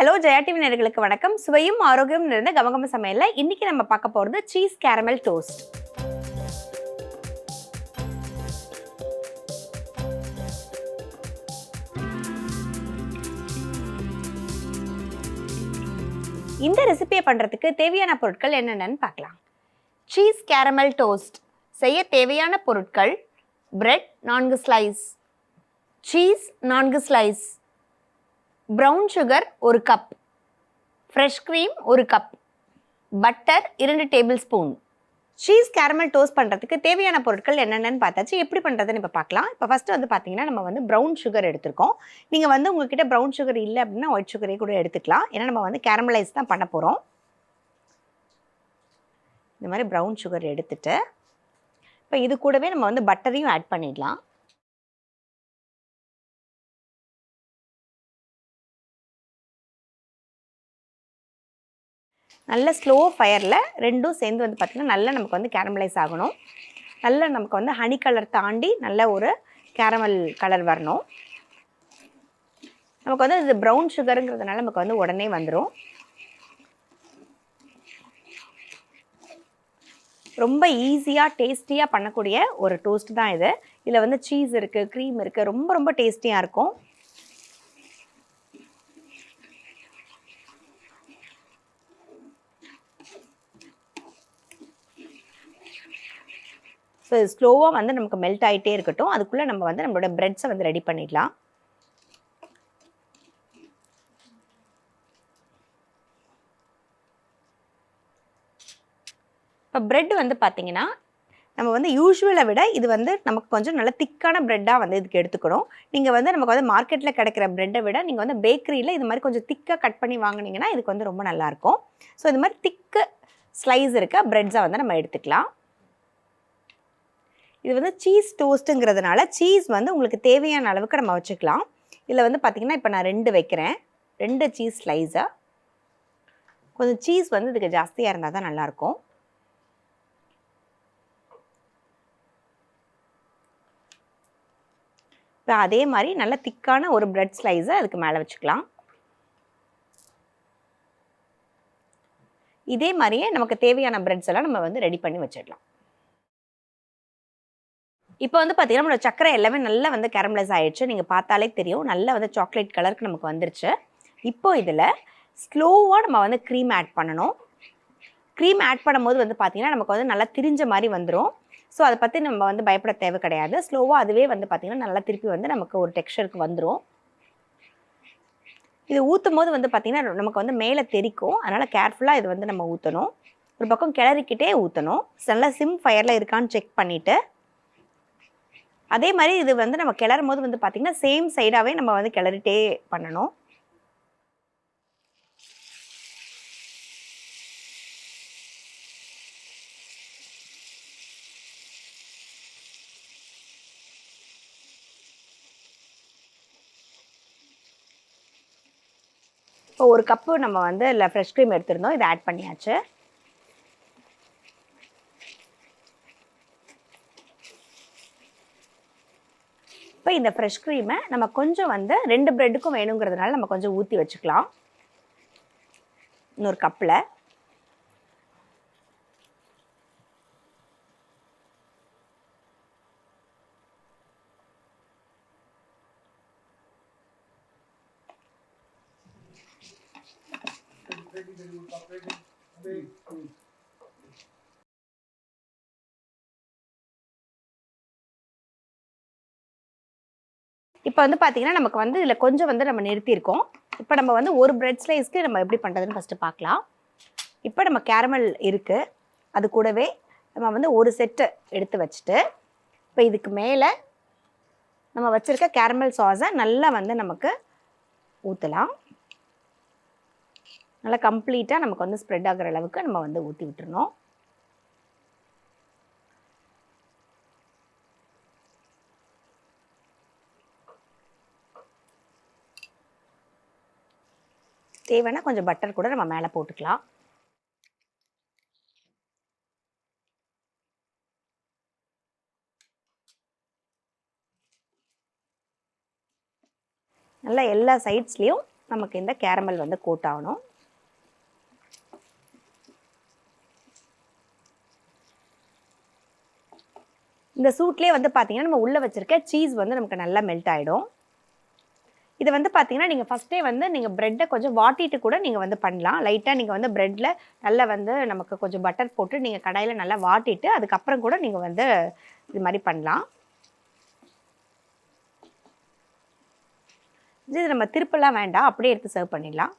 Hello Jaya TV நேர்களுக்கு வணக்கம். சுவையும் ஆரோக்கியம் நிறைந்த கமகம சமையலில் இன்னைக்கு நம்ம பார்க்க போறது சீஸ் கேரமல் டோஸ்ட் இந்த ரெசிபியை பண்ணுறதுக்கு தேவையான பொருட்கள் என்னென்னு பார்க்கலாம். சீஸ் கேரமல் டோஸ்ட் செய்ய தேவையான பொருட்கள் பிரெட் நான்கு ஸ்லைஸ் சீஸ் நான்கு ஸ்லைஸ் ப்ரௌன் சுகர் ஒரு கப் ஃப்ரெஷ் க்ரீம் ஒரு கப் பட்டர் இரண்டு tablespoon cheese caramel toast பண்ணுறதுக்கு தேவையான பொருட்கள் என்னென்னு பார்த்தாச்சு. எப்படி பண்ணுறதுன்னு இப்போ பார்க்கலாம். இப்போ ஃபஸ்ட்டு வந்து பார்த்தீங்கன்னா நம்ம வந்து ப்ரௌன் சுகர் எடுத்திருக்கோம். நீங்கள் வந்து உங்ககிட்ட ப்ரௌன் சுகர் இல்லை அப்படின்னா ஒயிட் சுகரே கூட எடுத்துக்கலாம். ஏன்னா நம்ம வந்து கேரமலைஸ் தான் பண்ண போகிறோம் இந்த மாதிரி ப்ரௌன் சுகர் எடுத்துகிட்டு இப்போ இது கூடவே நம்ம வந்து பட்டரையும் ஆட் பண்ணிடலாம். நல்ல ஸ்லோ ஃபயரில் ரெண்டும் சேர்ந்து வந்து பார்த்திங்கன்னா நல்லா நமக்கு வந்து கேரமலைஸ் ஆகணும். நல்ல நமக்கு வந்து ஹனி கலர் தாண்டி நல்ல ஒரு கேரமல் கலர் வரணும். நமக்கு வந்து இது ப்ரௌன் சுகருங்கிறதுனால நமக்கு வந்து உடனே வந்துடும் ரொம்ப ஈஸியாக டேஸ்டியாக பண்ணக்கூடிய ஒரு டோஸ்ட் தான் இது. இதில் வந்து சீஸ் இருக்குது க்ரீம் இருக்குது ரொம்ப ரொம்ப டேஸ்டியாக இருக்கும். ஸோ ஸ்லோவாக வந்து நமக்கு மெல்ட் ஆகிட்டே இருக்கட்டும். அதுக்குள்ளே நம்ம வந்து நம்மளோட ப்ரெட்ஸை வந்து ரெடி பண்ணிடலாம். இப்போ ப்ரெட் வந்து பார்த்தீங்கன்னா நம்ம வந்து யூஸ்வலை விட இது வந்து நமக்கு கொஞ்சம் நல்ல திக்கான ப்ரெட்டாக வந்து இதுக்கு எடுத்துக்கணும். நீங்கள் வந்து நமக்கு வந்து மார்க்கெட்டில் கிடைக்கிற ப்ரெட்டை விட நீங்கள் வந்து பேக்கரியில் இது மாதிரி கொஞ்சம் திக்காக கட் பண்ணி வாங்குனீங்கன்னா இதுக்கு வந்து ரொம்ப நல்லாயிருக்கும் ஸோ இது மாதிரி திக்கு ஸ்லைஸ் இருக்க ப்ரெட்ஸை வந்து நம்ம எடுத்துக்கலாம். இது வந்து சீஸ் டோஸ்ட்டுங்கிறதுனால சீஸ் வந்து உங்களுக்கு தேவையான அளவுக்கு நம்ம வச்சுக்கலாம். இதில் வந்து பார்த்திங்கன்னா இப்போ நான் ரெண்டு வைக்கிறேன். ரெண்டு சீஸ் ஸ்லைஸாக கொஞ்சம் சீஸ் வந்து இதுக்கு ஜாஸ்தியாக இருந்தால் தான் நல்லாயிருக்கும். இப்போ அதே மாதிரி நல்ல திக்கான ஒரு ப்ரெட் ஸ்லைஸை அதுக்கு மேலே வச்சுக்கலாம். இதே மாதிரியே நமக்கு தேவையான ப்ரெட்ஸ் எல்லாம் நம்ம வந்து ரெடி பண்ணி வச்சிடலாம். இப்போ வந்து பார்த்தீங்கன்னா நம்மளோட சக்கரை எல்லாமே நல்லா வந்து கேரமலைஸ் ஆயிடுச்சு. நீங்கள் பார்த்தாலே தெரியும். நல்லா வந்து சாக்லேட் கலருக்கு நமக்கு வந்துருச்சு. இப்போ இதில் ஸ்லோவாக நம்ம வந்து க்ரீம் ஆட் பண்ணணும். க்ரீம் ஆட் பண்ணும்போது வந்து பார்த்தீங்கன்னா நமக்கு வந்து நல்லா திரிஞ்ச மாதிரி வந்துடும் ஸோ அதை பற்றி நம்ம வந்து பயப்பட தேவை கிடையாது. ஸ்லோவாக அதுவே வந்து பார்த்திங்கன்னா நல்லா திருப்பி வந்து நமக்கு ஒரு டெக்ஸ்டருக்கு வந்துடும் இது ஊற்றும் போது வந்து பார்த்திங்கன்னா நமக்கு வந்து மேலே தெரிக்கும். அதனால் கேர்ஃபுல்லாக இது வந்து நம்ம ஊற்றணும் ஒரு பக்கம் கிளறிக்கிட்டே ஊற்றணும் நல்லா சிம் ஃபயரில் இருக்கான்னு செக் பண்ணிவிட்டு அதே மாதிரி இது வந்து நம்ம கிளறும் போது வந்து பார்த்திங்கன்னா சேம் சைடாகவே நம்ம வந்து கிளறிட்டே பண்ணணும். இப்போ ஒரு கப்பு நம்ம வந்து இல்லை ஃப்ரெஷ் க்ரீம் எடுத்திருந்தோம். இதை ஆட் பண்ணியாச்சு. இப்போ இந்த ஃப்ரெஷ் க்ரீமை நம்ம கொஞ்சம் வந்து ரெண்டு ப்ரெட்டுக்கும் வேணுங்கிறதுனால நம்ம கொஞ்சம் ஊற்றி வச்சுக்கலாம். இன்னொரு கப்பில். இப்போ வந்து பார்த்தீங்கன்னா நமக்கு வந்து இதில் கொஞ்சம் வந்து நம்ம நிறுத்தியிருக்கோம். இப்போ நம்ம வந்து ஒரு பிரெட் ஸ்லைஸ்க்கு நம்ம எப்படி பண்ணுறதுன்னு ஃபஸ்ட்டு பார்க்கலாம் இப்போ நம்ம கேரமல் இருக்குது அது கூடவே நம்ம வந்து ஒரு செட்டு எடுத்து வச்சுட்டு இப்போ இதுக்கு மேலே நம்ம வச்சுருக்க கேரமல் சாஸை நல்லா வந்து நமக்கு ஊற்றலாம் நல்லா கம்ப்ளீட்டாக நமக்கு வந்து ஸ்ப்ரெட் ஆகிற அளவுக்கு நம்ம வந்து ஊற்றி விட்டுருணும் தேவைன்னா கொஞ்சம் பட்டர் கூட நம்ம மேலே போட்டுக்கலாம். நல்லா எல்லா சைட்ஸ்லேயும் நமக்கு இந்த கேரமல் வந்து கோட் ஆகணும். இந்த சூட்லேயே வந்து பார்த்தீங்கன்னா நம்ம உள்ளே வச்சுருக்க சீஸ் வந்து நமக்கு நல்லா மெல்ட் ஆகிடும் இது வந்து பார்த்தீங்கன்னா நீங்கள் ஃபஸ்ட்டே வந்து நீங்கள் ப்ரெட்டை கொஞ்சம் வாட்டிட்டு கூட நீங்கள் வந்து பண்ணலாம். லைட்டாக நீங்கள் வந்து ப்ரெட்டில் நல்லா வந்து நமக்கு கொஞ்சம் பட்டர் போட்டு நீங்கள் கடாயில் நல்லா வாட்டிட்டு அதுக்கப்புறம் கூட நீங்கள் வந்து இது மாதிரி பண்ணலாம். இது நம்ம திருப்பெல்லாம் வேண்டாம். அப்படியே எடுத்து சர்வ் பண்ணிடலாம்.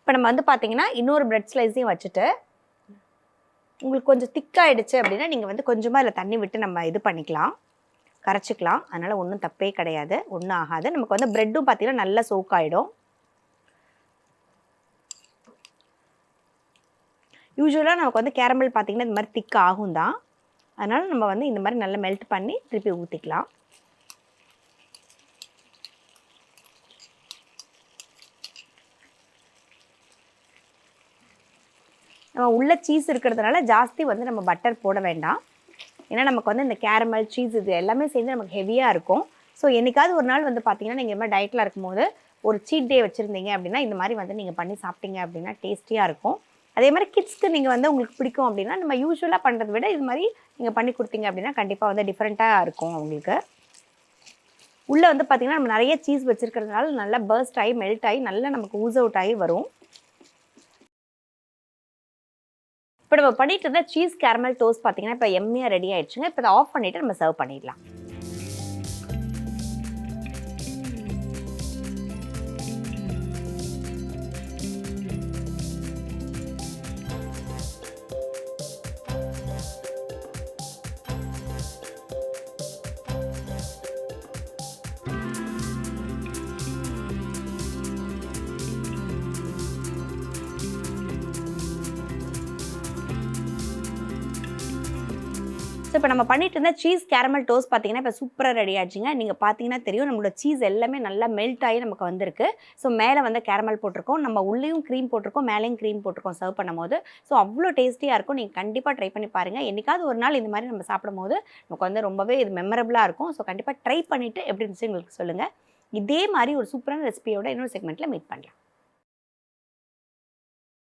இப்போ நம்ம வந்து பார்த்தீங்கன்னா இன்னொரு பிரெட் ஸ்லைஸையும் வச்சுட்டு உங்களுக்கு கொஞ்சம் திக்காயிடுச்சு அப்படின்னா நீங்கள் வந்து கொஞ்சமாக இதில் தண்ணி விட்டு நம்ம இது பண்ணிக்கலாம். கரைச்சிக்கலாம். அதனால் ஒன்றும் தப்பே கிடையாது. ஒன்றும் ஆகாது. நமக்கு வந்து ப்ரெட்டும் பார்த்தீங்கன்னா நல்லா சோக்காயிடும் ஆயிடும். யூஸ்வலாக நமக்கு வந்து கேரமல் பார்த்தீங்கன்னா இந்த மாதிரி திக் ஆகும் தான் அதனால் நம்ம வந்து இந்த மாதிரி நல்லா மெல்ட் பண்ணி திருப்பி ஊற்றிக்கலாம் நம்ம உள்ள சீஸ் இருக்கிறதுனால ஜாஸ்தி வந்து நம்ம பட்டர் போட வேண்டாம். ஏன்னா நமக்கு வந்து இந்த கேரமல் சீஸ் இது எல்லாமே சேர்ந்து நமக்கு ஹெவியாக இருக்கும். ஸோ என்றைக்காவது ஒரு நாள் வந்து பார்த்தீங்கன்னா நீங்கள் இந்த மாதிரி டயட்டில் இருக்கும்போது ஒரு சீட் டே வச்சுருந்தீங்க அப்படின்னா இந்த மாதிரி வந்து நீங்கள் பண்ணி சாப்பிட்டீங்க அப்படின்னா டேஸ்டியாக இருக்கும். அதே மாதிரி கிட்ஸ்க்கு நீங்கள் வந்து உங்களுக்கு பிடிக்கும் அப்படின்னா நம்ம யூஸ்வலாக பண்ணுறதை விட இது மாதிரி நீங்கள் பண்ணி கொடுத்தீங்க அப்படின்னா கண்டிப்பாக வந்து டிஃப்ரெண்ட்டாக இருக்கும் அவங்களுக்கு. உள்ளே வந்து பார்த்திங்கன்னா நம்ம நிறைய சீஸ் வச்சுருக்கிறதுனால நல்லா பர்ஸ்ட் ஆகி மெல்ட் ஆகி நல்லா நமக்கு ஊஸ் அவுட் ஆகி வரும். இப்போ நம்ம பண்ணிட்டு இருந்த சீஸ் கேரமல் டோஸ்ட் பார்த்தீங்கன்னா இப்போ எம்மியாக ரெடி ஆயிடுச்சுங்க. இப்போ இதை ஆஃப் பண்ணிவிட்டு நம்ம சர்வ் பண்ணிடலாம். ஸோ இப்போ நம்ம பண்ணிட்டு இருந்த சீஸ் கேரமல் டோஸ்ட் பார்த்தீங்கன்னா இப்போ சூப்பராக ரெடி ஆச்சுங்க. நீங்கள் பார்த்தீங்கன்னா தெரியும் நம்மளோட சீஸ் எல்லாமே நல்லா மெல்ட் ஆகி நமக்கு வந்திருக்கு. ஸோ மேலே வந்து கேரமல் போட்டிருக்கோம். நம்ம உள்ளேயும் க்ரீம் போட்டிருக்கோம் மேலேயும் க்ரீம் போட்டிருக்கோம் சர்வ் பண்ணும்போது. ஸோ அவ்வளோ டேஸ்டியாக இருக்கும். நீங்கள் கண்டிப்பாக ட்ரை பண்ணி பாருங்கள் என்றைக்காவது ஒரு நாள் இந்த மாதிரி நம்ம சாப்பிடும்போது நமக்கு வந்து ரொம்பவே இது மெமரபுளாக இருக்கும். ஸோ கண்டிப்பாக ட்ரை பண்ணிவிட்டு எப்படி இருந்துச்சு உங்களுக்கு சொல்லுங்கள் இதே மாதிரி ஒரு சூப்பரான ரெசிபியோட இன்னொரு செக்மெண்ட்டில் மீட் பண்ணலாம்.